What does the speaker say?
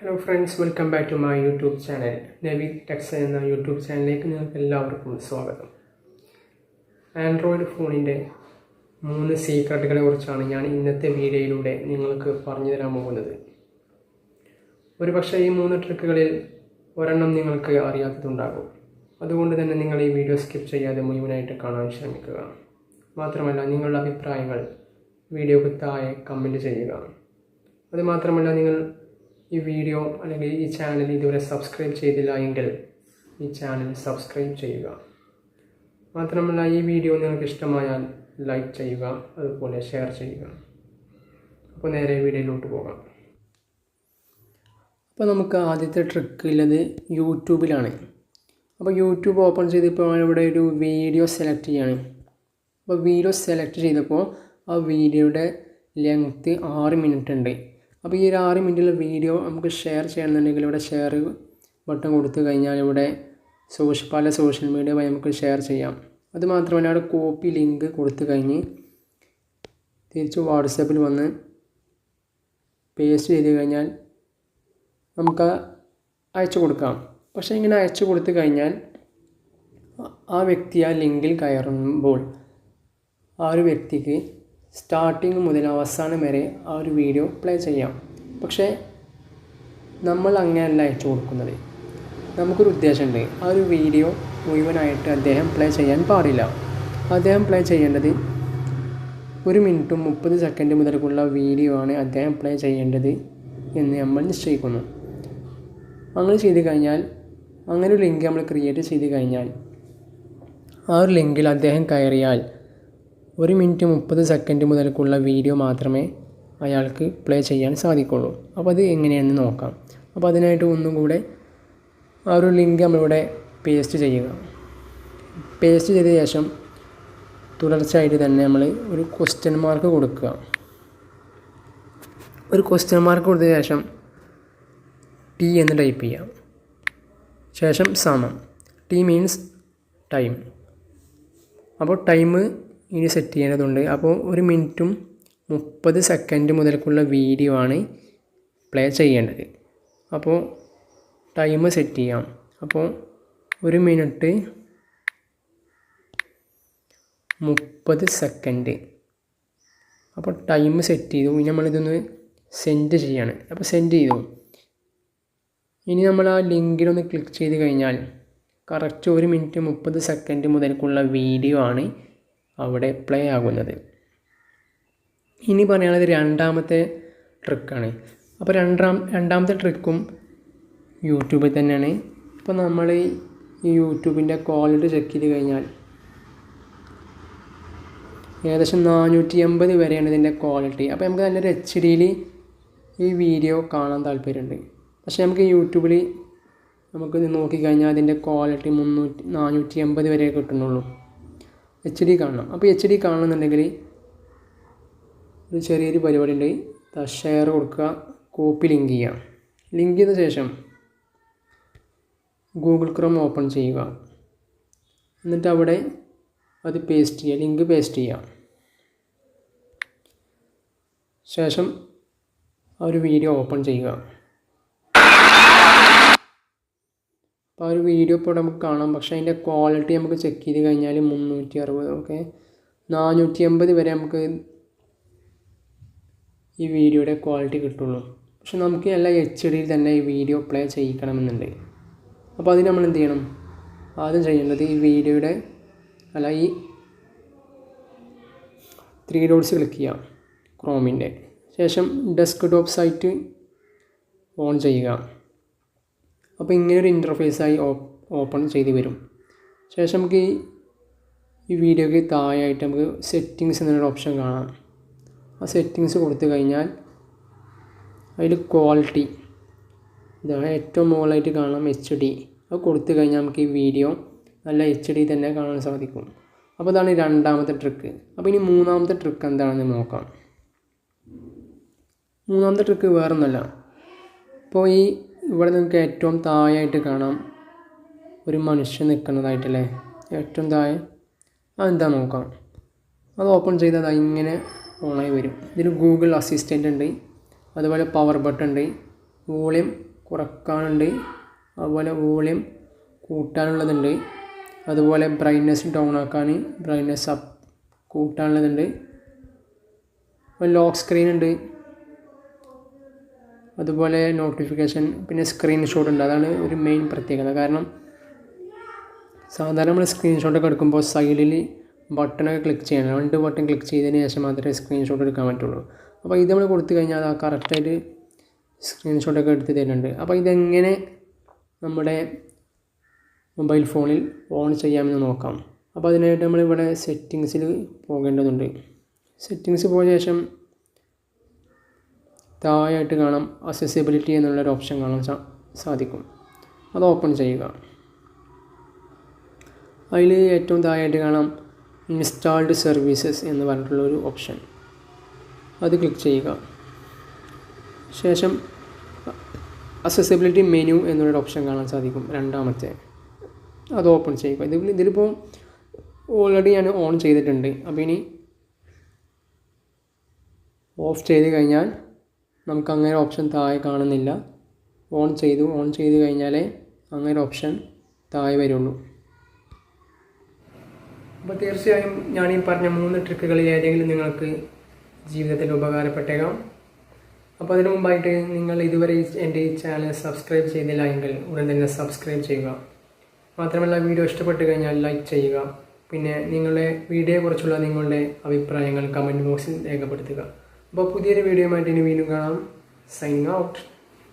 Hello friends welcome back to my YouTube channel Navi Techs എന്ന YouTube ചാനലിലേക്ക് നിങ്ങൾക്ക് എല്ലാവർക്കും സ്വാഗതം. ആൻഡ്രോയിഡ് ഫോണിന്റെ മൂന്ന് സീക്രട്ടുകളെ കുറിച്ചാണ് ഞാൻ ഇന്നത്തെ വീഡിയോയിലൂടെ നിങ്ങൾക്ക് പറഞ്ഞു തരാൻ പോകുന്നത്. ഒരു പക്ഷേ ഈ മൂന്ന് ട്രിക്കുകളിൽ ഒരെണ്ണം നിങ്ങൾക്ക് അറിയാത്തതുണ്ടാകും. അതുകൊണ്ട് തന്നെ നിങ്ങൾ ഈ വീഡിയോ സ്കിപ്പ് ചെയ്യാതെ മുഴുവനായിട്ട് കാണാൻ ശ്രമിക്കുക. മാത്രമല്ല നിങ്ങളുടെ അഭിപ്രായങ്ങൾ വീഡിയോക്ക് താഴെ കമന്റ് ചെയ്യുക. അതുമാത്രമല്ല നിങ്ങൾ ഈ വീഡിയോ അല്ലെങ്കിൽ ഈ ചാനൽ ഇതുവരെ സബ്സ്ക്രൈബ് ചെയ്തില്ല എങ്കിൽ ഈ ചാനൽ സബ്സ്ക്രൈബ് ചെയ്യുക. മാത്രമല്ല ഈ വീഡിയോ നിങ്ങൾക്ക് ഇഷ്ടമായാൽ ലൈക്ക് ചെയ്യുക അതുപോലെ ഷെയർ ചെയ്യുക. അപ്പോൾ നേരെ വീഡിയോയിലോട്ട് പോകാം. അപ്പോൾ നമുക്ക് ആദ്യത്തെ ട്രിക്ക് ഉള്ളത് യൂട്യൂബിലാണ്. അപ്പോൾ യൂട്യൂബ് ഓപ്പൺ ചെയ്തപ്പോൾ ഇവിടെ ഒരു വീഡിയോ സെലക്ട് ചെയ്യാണ്. അപ്പോൾ വീഡിയോ സെലക്ട് ചെയ്തപ്പോൾ ആ വീഡിയോയുടെ ലെങ്ത്ത് ആറ് മിനിറ്റ് ഉണ്ട്. അപ്പോൾ ഈ ഒരു ആറ് മിനിറ്റുള്ള വീഡിയോ നമുക്ക് ഷെയർ ചെയ്യണമെന്നുണ്ടെങ്കിൽ ഇവിടെ ഷെയർ ബട്ടൺ കൊടുത്തു കഴിഞ്ഞാൽ ഇവിടെ സോഷ്യ പല സോഷ്യൽ മീഡിയ വഴി നമുക്ക് ഷെയർ ചെയ്യാം. അതുമാത്രമല്ല അവിടെ കോപ്പി ലിങ്ക് കൊടുത്തു കഴിഞ്ഞ് തിരിച്ച് വാട്സപ്പിൽ വന്ന് പേസ്റ്റ് ചെയ്ത് കഴിഞ്ഞാൽ നമുക്ക് അയച്ചു കൊടുക്കാം. പക്ഷേ ഇങ്ങനെ അയച്ചു കൊടുത്തു കഴിഞ്ഞാൽ ആ വ്യക്തി ആ ലിങ്കിൽ കയറുമ്പോൾ ആ ഒരു വ്യക്തിക്ക് സ്റ്റാർട്ടിങ് മുതൽ അവസാനം വരെ ആ ഒരു വീഡിയോ പ്ലേ ചെയ്യാം. പക്ഷേ നമ്മൾ അങ്ങനെയല്ല അയച്ചു കൊടുക്കുന്നത്. നമുക്കൊരു ഉദ്ദേശമുണ്ട്. ആ ഒരു വീഡിയോ മുഴുവനായിട്ട് അദ്ദേഹം പ്ലേ ചെയ്യാൻ പാടില്ല. അദ്ദേഹം പ്ലേ ചെയ്യേണ്ടത് ഒരു മിനിറ്റും മുപ്പത് സെക്കൻഡ് മുതൽക്കുള്ള വീഡിയോ ആണ് അദ്ദേഹം പ്ലേ ചെയ്യേണ്ടത് എന്ന് നമ്മൾ നിശ്ചയിക്കുന്നു. അങ്ങനെ ചെയ്ത് കഴിഞ്ഞാൽ അങ്ങനെ ഒരു ലിങ്ക് നമ്മൾ ക്രിയേറ്റ് ചെയ്ത് കഴിഞ്ഞാൽ ആ ഒരു ലിങ്കിൽ അദ്ദേഹം കയറിയാൽ ഒരു മിനിറ്റ് മുപ്പത് സെക്കൻഡ് മുതൽക്കുള്ള വീഡിയോ മാത്രമേ അയാൾക്ക് പ്ലേ ചെയ്യാൻ സാധിക്കുള്ളൂ. അപ്പോൾ അത് എങ്ങനെയാണെന്ന് നോക്കാം. അപ്പോൾ അതിനായിട്ട് ഒന്നും കൂടെ ആ ഒരു ലിങ്ക് നമ്മളിവിടെ പേസ്റ്റ് ചെയ്യുക. പേസ്റ്റ് ചെയ്ത ശേഷം തുടർച്ചയായിട്ട് തന്നെ നമ്മൾ ഒരു ക്വസ്റ്റ്യൻ മാർക്ക് കൊടുക്കുക. ഒരു ക്വസ്റ്റ്യൻ മാർക്ക് കൊടുത്ത ശേഷം ടി എന്ന് ടൈപ്പ് ചെയ്യാം. ശേഷം സമം. ടി മീൻസ് ടൈം അപ്പോൾ ടൈം ഇനി സെറ്റ് ചെയ്യേണ്ടതുണ്ട് അപ്പോൾ ഒരു മിനിറ്റും മുപ്പത് സെക്കൻഡ് മുതൽക്കുള്ള വീഡിയോ ആണ് പ്ലേ ചെയ്യേണ്ടത്. അപ്പോൾ ടൈം സെറ്റ് ചെയ്യാം. അപ്പോൾ ഒരു മിനിറ്റ് മുപ്പത് സെക്കൻഡ് അപ്പോൾ ടൈം സെറ്റ് ചെയ്തു. ഇനി നമ്മളിതൊന്ന് സെൻഡ് ചെയ്യാണ്. അപ്പോൾ സെൻഡ് ചെയ്തു. ഇനി നമ്മൾ ആ ലിങ്കിലൊന്ന് ക്ലിക്ക് ചെയ്ത് കഴിഞ്ഞാൽ കറക്റ്റ് ഒരു മിനിറ്റ് മുപ്പത് സെക്കൻഡ് മുതൽക്കുള്ള വീഡിയോ ആണ് അവിടെ പ്ലേ ആകുന്നത്. ഇനി പറയുന്നത് രണ്ടാമത്തെ ട്രിക്കാണ് അപ്പോൾ രണ്ടാം രണ്ടാമത്തെ ട്രിക്കും യൂട്യൂബിൽ തന്നെയാണ്. ഇപ്പോൾ നമ്മൾ ഈ യൂട്യൂബിന്റെ ക്വാളിറ്റി ചെക്ക് ചെയ്ത് കഴിഞ്ഞാൽ ഏകദേശം നാനൂറ്റി എൺപത് വരെയാണ് ഇതിന്റെ ക്വാളിറ്റി അപ്പോൾ നമുക്ക് നല്ലൊരു എച്ച് ഡിയിൽ ഈ വീഡിയോ കാണാൻ താല്പര്യമുണ്ട്. പക്ഷേ നമുക്ക് യൂട്യൂബിൽ നമുക്ക് നോക്കിക്കഴിഞ്ഞാൽ അതിന്റെ ക്വാളിറ്റി മുന്നൂറ്റി നാനൂറ്റി എൺപത് വരെ കിട്ടുന്നുള്ളൂ. എച്ച് ഡി കാണണം. അപ്പോൾ എച്ച് ഡി കാണണമെന്നുണ്ടെങ്കിൽ ഒരു ചെറിയൊരു പരിപാടി ഉണ്ട് ഷെയർ കൊടുക്കുക കോപ്പി ലിങ്ക് ചെയ്യുക. ലിങ്ക് ചെയ്ത ശേഷം ഗൂഗിൾ ക്രോം ഓപ്പൺ ചെയ്യുക. എന്നിട്ട് അവിടെ അത് പേസ്റ്റ് ചെയ്യുക ലിങ്ക് പേസ്റ്റ് ചെയ്യുക. ശേഷം ആ ഒരു വീഡിയോ ഓപ്പൺ ചെയ്യുക. അപ്പോൾ ആ ഒരു വീഡിയോ ഇപ്പോൾ നമുക്ക് കാണാം. പക്ഷേ അതിന്റെ ക്വാളിറ്റി നമുക്ക് ചെക്ക് ചെയ്ത് കഴിഞ്ഞാൽ മുന്നൂറ്റി അറുപത് ഓക്കെ നാനൂറ്റി അമ്പത് വരെ നമുക്ക് ഈ വീഡിയോയുടെ ക്വാളിറ്റി കിട്ടുള്ളൂ. പക്ഷെ നമുക്ക് നല്ല എച്ച് ഡിയിൽ തന്നെ ഈ വീഡിയോ പ്ലേ ചെയ്യിക്കണമെന്നുണ്ട്. അപ്പോൾ അതിന് നമ്മൾ എന്ത് ചെയ്യണം? ആദ്യം ചെയ്യേണ്ടത് ഈ വീഡിയോയുടെ അല്ല ഈ ത്രീ ഡോട്ട്സ് ക്ലിക്ക് ചെയ്യാം ക്രോമിന്റെ ശേഷം ഡെസ്ക് ടോപ്പ് സൈറ്റ് ഓൺ ചെയ്യുക. അപ്പോൾ ഇങ്ങനെ ഇങ്ങനൊരു ഇന്റർഫേസായി ഓപ്പൺ ചെയ്ത് വരും. ശേഷം നമുക്ക് ഈ വീഡിയോയ്ക്ക് താഴെയായിട്ട് നമുക്ക് സെറ്റിങ്സ് എന്നൊരു ഓപ്ഷൻ കാണാം. ആ സെറ്റിങ്സ് കൊടുത്തു കഴിഞ്ഞാൽ അതിൽ ക്വാളിറ്റി ഇതാണ് ഏറ്റവും മുകളിലായിട്ട് കാണാം എച്ച് ഡി അത് കൊടുത്തു കഴിഞ്ഞാൽ നമുക്ക് ഈ വീഡിയോ നല്ല എച്ച് ഡി തന്നെ കാണാൻ സാധിക്കും. അപ്പോൾ അതാണ് രണ്ടാമത്തെ ട്രിക്ക് അപ്പോൾ ഇനി മൂന്നാമത്തെ ട്രിക്ക് എന്താണെന്ന് നോക്കാം. മൂന്നാമത്തെ ട്രിക്ക് വേറൊന്നുമല്ല. ഇപ്പോൾ ഈ ഇവിടെ നിങ്ങൾക്ക് ഏറ്റവും താഴെയായിട്ട് കാണാം ഒരു മനുഷ്യൻ നിൽക്കുന്നതായിട്ടല്ലേ? ഏറ്റവും താഴെ. അതെന്താ നോക്കാം. അത് ഓപ്പൺ ചെയ്താൽ ഇങ്ങനെ ഓണായി വരും. ഇതിൽ ഗൂഗിൾ അസിസ്റ്റന്റ് ഉണ്ട്. അതുപോലെ പവർ ബട്ടൺ ഉണ്ട്. വോളിയം കുറക്കാനുണ്ട്. അതുപോലെ വോളിയം കൂട്ടാനുള്ളതുണ്ട്. അതുപോലെ ബ്രൈറ്റ്നെസ് ഡൗൺ ആക്കാൻ ബ്രൈറ്റ്നെസ് അപ്പ് കൂട്ടാനുള്ളതുണ്ട്. ലോക്ക് സ്ക്രീൻ ഉണ്ട്. അതുപോലെ നോട്ടിഫിക്കേഷൻ പിന്നെ സ്ക്രീൻഷോട്ട് ഉണ്ട്. അതാണ് ഒരു മെയിൻ പ്രത്യേകത. കാരണം സാധാരണ നമ്മൾ സ്ക്രീൻഷോട്ടൊക്കെ എടുക്കുമ്പോൾ സൈഡിൽ ബട്ടണൊക്കെ ക്ലിക്ക് ചെയ്യണം. രണ്ട് ബട്ടൺ ക്ലിക്ക് ചെയ്തതിന് ശേഷം മാത്രമേ സ്ക്രീൻഷോട്ട് എടുക്കാൻ പറ്റുള്ളൂ. അപ്പോൾ ഇത് നമ്മൾ കൊടുത്തു കഴിഞ്ഞാൽ അത് കറക്റ്റായിട്ട് സ്ക്രീൻഷോട്ടൊക്കെ എടുത്ത് തരുന്നുണ്ട്. അപ്പോൾ ഇതെങ്ങനെ നമ്മുടെ മൊബൈൽ ഫോണിൽ ഓൺ ചെയ്യാമെന്ന് നോക്കാം. അപ്പോൾ അതിനായിട്ട് നമ്മളിവിടെ സെറ്റിങ്സിൽ പോകേണ്ടതുണ്ട്. സെറ്റിങ്സ് പോയ ശേഷം താഴെയായിട്ട് കാണാം അക്സസിബിലിറ്റി എന്നുള്ളൊരു ഓപ്ഷൻ കാണാൻ സാധിക്കും. അത് ഓപ്പൺ ചെയ്യുക. അതിൽ ഏറ്റവും താഴെയായിട്ട് കാണാം ഇൻസ്റ്റാൾഡ് സർവീസസ് എന്ന് പറഞ്ഞിട്ടുള്ളൊരു ഓപ്ഷൻ അത് ക്ലിക്ക് ചെയ്യുക. ശേഷം അക്സസിബിലിറ്റി മെനു എന്നുള്ളൊരു ഓപ്ഷൻ കാണാൻ സാധിക്കും രണ്ടാമത്തെ. അത് ഓപ്പൺ ചെയ്യുക. ഇതിൽ ഇതിലിപ്പോൾ ഓൾറെഡി ഞാൻ ഓൺ ചെയ്തിട്ടുണ്ട്. അപ്പോൾ ഇനി ഓഫ് ചെയ്ത് കഴിഞ്ഞാൽ നമുക്ക് അങ്ങനെ ഓപ്ഷൻ താഴെ കാണുന്നില്ല. ഓൺ ചെയ്തു. ഓൺ ചെയ്ത് കഴിഞ്ഞാലേ അങ്ങനെ ഓപ്ഷൻ താഴെ വരുള്ളൂ. അപ്പോൾ തീർച്ചയായും ഞാൻ ഈ പറഞ്ഞ മൂന്ന് ട്രിക്കുകളിൽ ഏതെങ്കിലും നിങ്ങൾക്ക് ജീവിതത്തിൽ ഉപകാരപ്പെട്ടേക്കാം. അപ്പോൾ അതിനു മുമ്പായിട്ട് നിങ്ങൾ ഇതുവരെ എന്റെ ഈ ചാനൽ സബ്സ്ക്രൈബ് ചെയ്തില്ല എങ്കിൽ ഉടൻ തന്നെ സബ്സ്ക്രൈബ് ചെയ്യുക. മാത്രമല്ല വീഡിയോ ഇഷ്ടപ്പെട്ട് കഴിഞ്ഞാൽ ലൈക്ക് ചെയ്യുക. പിന്നെ നിങ്ങളുടെ വീഡിയോയെക്കുറിച്ചുള്ള നിങ്ങളുടെ അഭിപ്രായങ്ങൾ കമന്റ് ബോക്സിൽ രേഖപ്പെടുത്തുക. അപ്പോൾ പുതിയൊരു വീഡിയോയുമായിട്ട് ഇനി വീണ്ടും കാണാം. Signing out